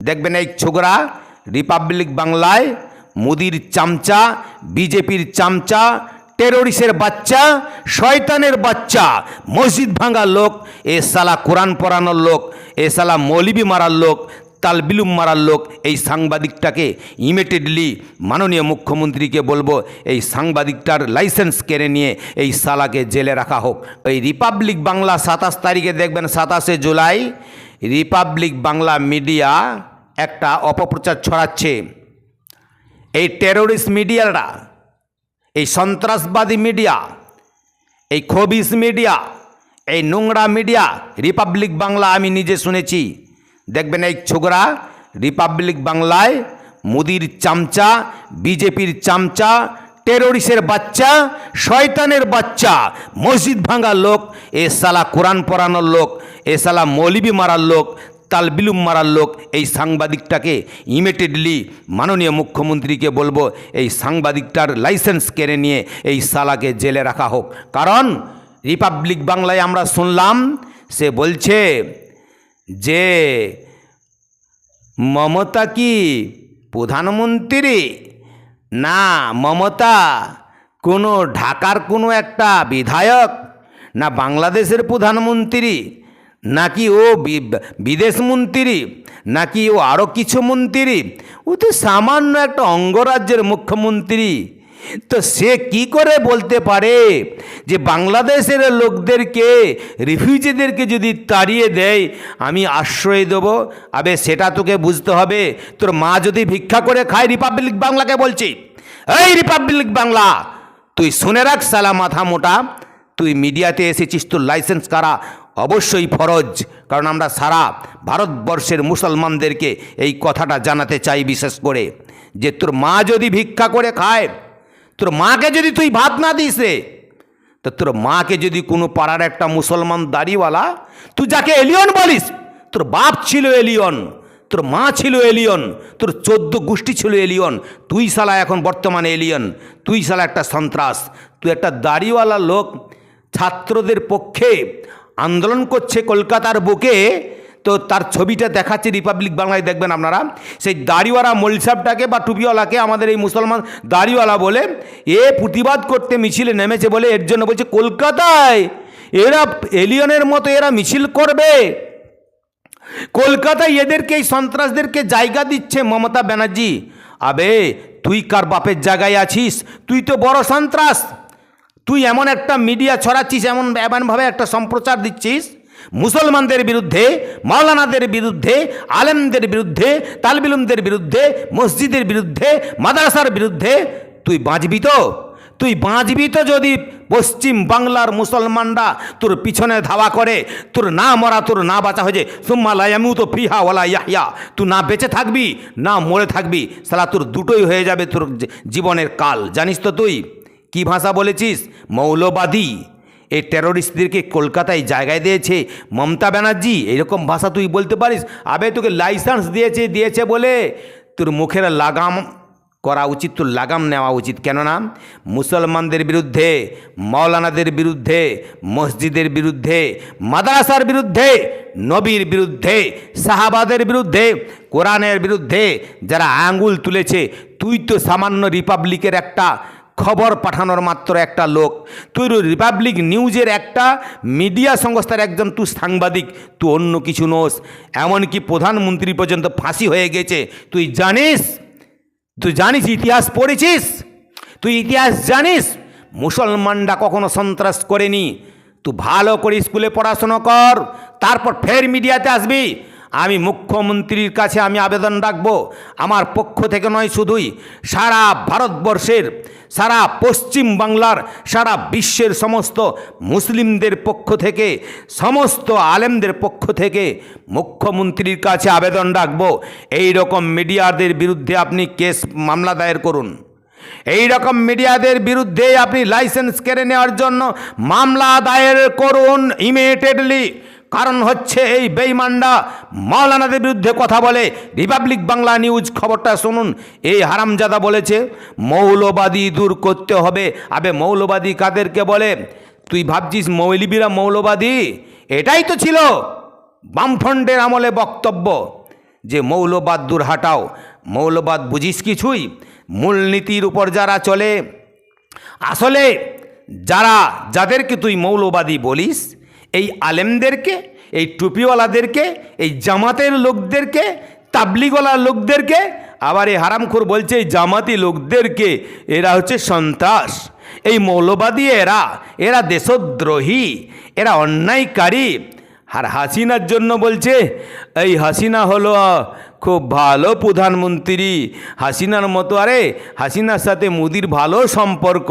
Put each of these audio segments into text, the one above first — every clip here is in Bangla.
দেখবেন এই ছোকরা রিপাবলিক বাংলায় মোদির চামচা, বিজেপির চামচা টেরোরিস্টের বাচ্চা, শয়তানের বাচ্চা, মসজিদ ভাঙার লোক, এ সালা কোরআন পড়ানোর লোক, এ সালা মৌলিবি মারার লোক, তালবিলুম মারার লোক, এই সাংবাদিকটাকে ইমিডিয়েটলি মাননীয় মুখ্যমন্ত্রীকে বলব, এই সাংবাদিকটার লাইসেন্স কেড়ে নিয়ে এই সালাকে জেলে রাখা হোক। এই রিপাবলিক বাংলা সাতাশ তারিখে দেখবেন সাতাশে জুলাই রিপাবলিক বাংলা মিডিয়া একটা অপপ্রচার ছড়াচ্ছে। এই টেরোরিস্ট মিডিয়ারা এই সন্ত্রাসবাদী মিডিয়া এই খবিস মিডিয়া এই নোংরা মিডিয়া রিপাবলিক বাংলা আমি নিজে শুনেছি। দেখবেন এই ছোকরা রিপাবলিক বাংলায় মোদির চামচা, বিজেপির চামচা টেরোরিস্টের বাচ্চা, শয়তানের বাচ্চা, মসজিদ ভাঙার লোক, এ সালা কোরআন পড়ানোর লোক, এ সালা মৌলিবি মারার লোক তালবিলুম মারার লোক এই সাংবাদিকটাকে ইমিডিয়েটলি মাননীয় মুখ্যমন্ত্রীকে বলব, এই সাংবাদিকটার লাইসেন্স কেড়ে নিয়ে এই সালাকে জেলে রাখা হোক। কারণ রিপাবলিক বাংলায় আমরা শুনলাম, সে বলছে যে মমতা কি প্রধানমন্ত্রী? না, মমতা কোনো ঢাকার কোনো একটা বিধায়ক? না, বাংলাদেশের প্রধানমন্ত্রী? নাকি ও বিদেশ মন্ত্রী, নাকি ও আরও কিছু মন্ত্রী? ও তো সামান্য একটা অঙ্গরাজ্যের মুখ্যমন্ত্রী। তো সে কি করে বলতে পারে যে বাংলাদেশের লোকদেরকে, রিফিউজিদেরকে যদি তাড়িয়ে দেয়, আমি আশ্রয় দেব? আবে, সেটা তোকে বুঝতে হবে। তোর মা যদি ভিক্ষা করে খায় রিপাবলিক বাংলাকে বলছি। এই রিপাবলিক বাংলা, তুই শুনে রাখ সালা মাথা মোটা। তুই মিডিয়াতে এসেছিস, তোর লাইসেন্স কারা? অবশ্যই ফরজ। কারণ আমরা সারা ভারতবর্ষের মুসলমানদেরকে এই কথাটা জানাতে চাই বিশেষ করে যে তোর মা যদি ভিক্ষা করে খায়, তোর মাকে যদি তুই ভাত না দিস রে, তো তোর মাকে যদি কোনো পাড়ার একটা মুসলমান দাড়িওয়ালা, তুই যাকে এলিয়ন বলিস, তোর বাপ ছিল এলিয়ন, তোর মা ছিল এলিয়ন, তোর চোদ্দ গোষ্ঠী ছিল এলিয়ন, তুই শালা এখন বর্তমানে এলিয়ন, তুই শালা একটা সন্ত্রাস, তুই একটা দাড়িওয়ালা লোক, ছাত্রদের পক্ষে আন্দোলন করছে কলকাতার বুকে, তো তার ছবিটা দেখাচ্ছে রিপাবলিক বাংলায় দেখবেন আপনারা। সেই দাড়িওয়ালা মলসাবটাকে বা টুপিওয়ালাকে আমাদের এই মুসলমান দাড়িওয়ালা বলে, এ প্রতিবাদ করতে মিছিলে নেমেছে বলে এর জন্য বলছে, কলকাতায় এরা এলিয়নের মতো এরা মিছিল করবে। কলকাতায় এদেরকে, এই সন্ত্রাসদেরকে জায়গা দিচ্ছে মমতা ব্যানার্জি। আবে, তুই কার বাপের জায়গায় আছিস? তুই তো বড় সন্ত্রাস। তুই এমন একটা মিডিয়া ছড়াচ্ছিস, এমন এমনভাবে একটা সম্প্রচার দিচ্ছিস, মুসলমানদের বিরুদ্ধে, মাওলানাদের বিরুদ্ধে, আলেমদের বিরুদ্ধে, তালবিলুমদের বিরুদ্ধে, মসজিদের বিরুদ্ধে, মাদ্রাসার বিরুদ্ধে, তুই বাঁচবি তো? তুই বাঁচবি তো যদি পশ্চিম বাংলার মুসলমানরা তোর পিছনে ধাওয়া করে, তোর না মরা, তোর না বাঁচা হয়ে যে সুম্মা লায়ামু তো ফিহা ওলা ইয়াহিয়া তুই না বেঁচে থাকবি, না মরে থাকবি, সালা তোর দুটোই হয়ে যাবে তোর জীবনের কাল। জানিস তো তুই? কি ভাষা বলেছিস? মৌলবাদী। এই টেরোরিস্টদেরকে কলকাতায় জায়গায় দিয়েছে মমতা ব্যানার্জি। এরকম ভাষা তুই বলতে পারিস? আবে, তোকে লাইসেন্স দিয়েছে দিয়েছে বলে? তোর মুখের লাগাম করা উচিত, তোর লাগাম নেওয়া উচিত। কেননা মুসলমানদের বিরুদ্ধে মৌলানাদের বিরুদ্ধে, মসজিদের বিরুদ্ধে, মাদ্রাসার বিরুদ্ধে, নবীর বিরুদ্ধে, সাহাবাদের বিরুদ্ধে, কোরআনের বিরুদ্ধে যারা আঙ্গুল তুলেছে, তুই তো সামান্য রিপাবলিকের একটা খবর পাঠানোর মাত্র একটা লোক। তুই রিপাবলিক নিউজের একটা মিডিয়া সংস্থার একজন তুই সাংবাদিক, তুই অন্য কিছু নোস। এমনকি প্রধানমন্ত্রী পর্যন্ত ফাঁসি হয়ে গেছে। তুই জানিস? তুই জানিস ইতিহাস পড়েছিস? তুই ইতিহাস জানিস? মুসলমানরা কখনো সন্ত্রাস করেনি। তুই ভালো করে স্কুলে পড়াশোনা কর, তারপর ফের মিডিয়াতে আসবি। আমি মুখ্যমন্ত্রীর কাছে আমি আবেদন রাখব। আমার পক্ষ থেকে নয় শুধুই, সারা ভারতবর্ষের, সারা পশ্চিম বাংলার, সারা বিশ্বের সমস্ত মুসলিমদের পক্ষ থেকে, সমস্ত আলেমদের পক্ষ থেকে মুখ্যমন্ত্রীর কাছে আবেদন রাখব। এই রকম মিডিয়াদের বিরুদ্ধে আপনি কেস, মামলা দায়ের করুন। এই রকম মিডিয়াদের বিরুদ্ধে আপনি লাইসেন্স কেড়ে নেওয়ার জন্য মামলা দায়ের করুন ইমিডিয়েটলি কারণ হচ্ছে এই বেইমান্ডা মাওলানাদের বিরুদ্ধে কথা বলে। রিপাবলিক বাংলা নিউজ খবরটা শুনুন। এই হারামজাদা বলেছে, মৌলবাদী দূর করতে হবে। আবে, মৌলবাদী কাদেরকে বলে? তুই ভাবছিস মৌলবীরা মৌলবাদী? এটাই তো ছিল বামফ্রন্টের আমলে বক্তব্য, যে মৌলবাদ দূর হাটাও। মৌলবাদ বুঝিস কিছুই? মূলনীতির উপর যারা চলে, আসলে যারা, যাদেরকে তুই মৌলবাদী বলিস এই আলেমদেরকে, এই টুপিওয়ালাদেরকে, এই জামাতের লোকদেরকে তাবলিগলার লোকদেরকে, আবার এই হারামখোর বলছে এই জামাতি লোকদেরকে, এরা হচ্ছে সন্ত্রাস। এই মৌলবাদী এরা এরা দেশদ্রোহী, এরা অন্যায়কারী। আর হাসিনার জন্য বলছে, এই হাসিনা হলো খুব ভালো প্রধানমন্ত্রী। হাসিনার মতো, আরে হাসিনার সাথে মোদির ভালো সম্পর্ক।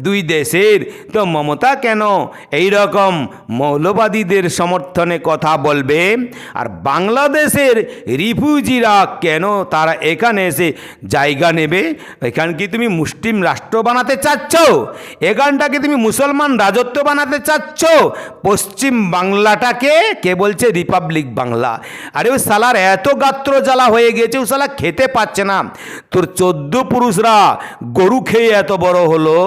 দুই দেশের, তো মমতা কেন এই রকম মৌলবাদীদের সমর্থনে কথা বলবে? আর বাংলাদেশের রিফিউজিরা কেন তারা এখানে এসে জায়গা নেবে? এখান কি তুমি মুসলিম রাষ্ট্র বানাতে চাচ্ছ? এখানটাকে তুমি মুসলমান রাজত্ব বানাতে চাচ্ছ? পশ্চিম বাংলাটাকে? কে বলছে? রিপাবলিক বাংলা। আরে ওই সালার এত গাত্র জ্বালা হয়ে গেছে ও সালা খেতে পাচ্ছে না। তোর চোদ্দ পুরুষরা গরু খেয়ে এত বড় হলো,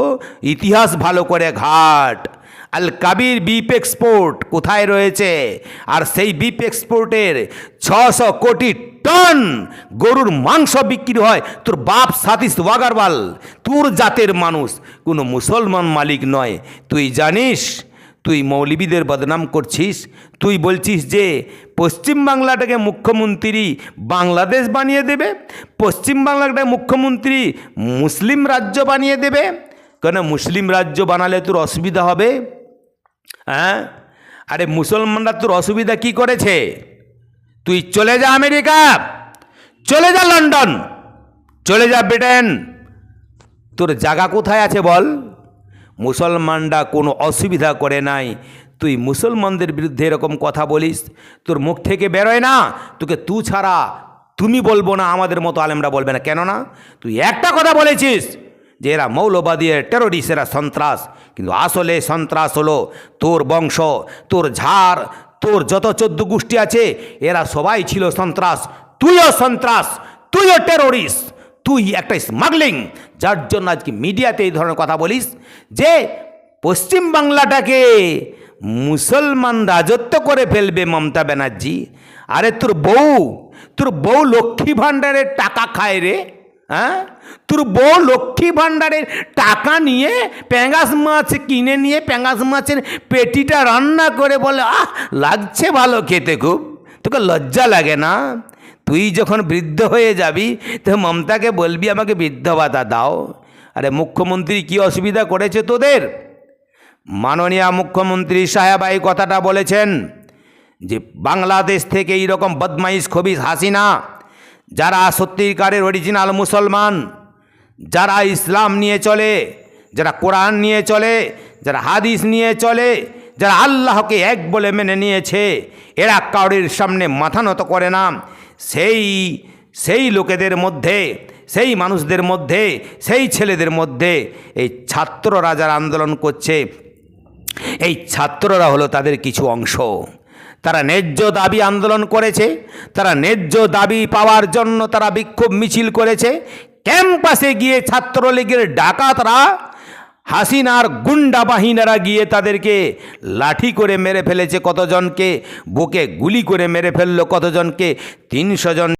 ইতিহাস ভালো করে ঘাট। আল কাবির বিপ এক্সপোর্ট কোথায় রয়েছে? আর সেই বিপ এক্সপোর্টের ছশো কোটি টন গরুর মাংস বিক্রি হয়। তোর বাপ সাতিস ওয়াগারওয়াল, তোর জাতের মানুষ। কোনো মুসলমান মালিক নয়। তুই জানিস তুই মৌলবীদের বদনাম করছিস? তুই বলছিস যে পশ্চিমবাংলাটাকে মুখ্যমন্ত্রী বাংলাদেশ বানিয়ে দেবে? পশ্চিমবাংলাটাকে মুখ্যমন্ত্রী মুসলিম রাজ্য বানিয়ে দেবে? কেন মুসলিম রাজ্য বানালে তোর অসুবিধা হবে? হ্যাঁ? আরে মুসলমানরা তোর অসুবিধা কি করেছে? তুই চলে যা আমেরিকা! চলে যা লন্ডন! চলে যা ব্রিটেন! তোর জায়গা কোথায় আছে বল? মুসলমানরা কোনো অসুবিধা করে নাই। তুই মুসলমানদের বিরুদ্ধে এরকম কথা বলিস, তোর মুখ থেকে বেরোয় না। তোকে তু ছাড়া তুমি বলব না, আমাদের মতো আলেমরা বলবে না। কেন না তুই একটা কথা বলেছিস যে এরা মৌলবাদী টেরোরিস্ট এরা সন্ত্রাস। কিন্তু আসলে সন্ত্রাস হলো তোর বংশ, তোর ঝাড়, তোর যত চোদ্দ গোষ্ঠী আছে, এরা সবাই ছিল সন্ত্রাস। তুইও সন্ত্রাস, তুইও টেরোরিস্ট তুই একটা স্মাগলিং যার জন্য আজকে মিডিয়াতে এই ধরনের কথা বলিস, যে পশ্চিম বাংলাটাকে মুসলমান রাজত্ব করে ফেলবে মমতা ব্যানার্জি। আরে তোর বউ তোর বউ লক্ষ্মী ভাণ্ডারের টাকা খায় রে হ্যাঁ? তোর বউ লক্ষ্মী ভাণ্ডারের টাকা নিয়ে প্যাঙ্গাস মাছ কিনে নিয়ে প্যাঙ্গাস মাছের পেটিটা রান্না করে বলে, আহ, লাগছে ভালো খেতে খুব, তোকে লজ্জা লাগে না? তুই যখন বৃদ্ধ হয়ে যাবি, তো মমতাকে বলবি আমাকে বৃদ্ধ ভাতা দাও। আরে মুখ্যমন্ত্রী কি অসুবিধা করেছে তোদের? মাননীয় মুখ্যমন্ত্রী সাহেব এই কথাটা বলেছেন যে, বাংলাদেশ থেকে এইরকম বদমাইশ খবিস হাসিনা, যারা সত্যিকারের অরিজিনাল মুসলমান, যারা ইসলাম নিয়ে চলে, যারা কোরআন নিয়ে চলে, যারা হাদিস নিয়ে চলে, যারা আল্লাহকে এক বলে মেনে নিয়েছে, এরা কাউরির সামনে মাথা নত করে না। সেই সেই লোকেদের মধ্যে, সেই মানুষদের মধ্যে, সেই ছেলেদের মধ্যে এই ছাত্ররা যারা আন্দোলন করছে। এই ছাত্ররা হলো তাদের কিছু অংশ। তারা ন্যায্য দাবি আন্দোলন করেছে, তারা ন্যায্য দাবি পাওয়ার জন্য তারা বিক্ষোভ মিছিল করেছে। ক্যাম্পাসে গিয়ে ছাত্রলীগের ডাকাতরা হাসিনার গুন্ডা বাহিনীরা গিয়ে তাদেরকে লাঠি করে মেরে ফেলেছে কতজনকে, বুকে গুলি করে মেরে ফেলল কতজনকে, তিনশো জন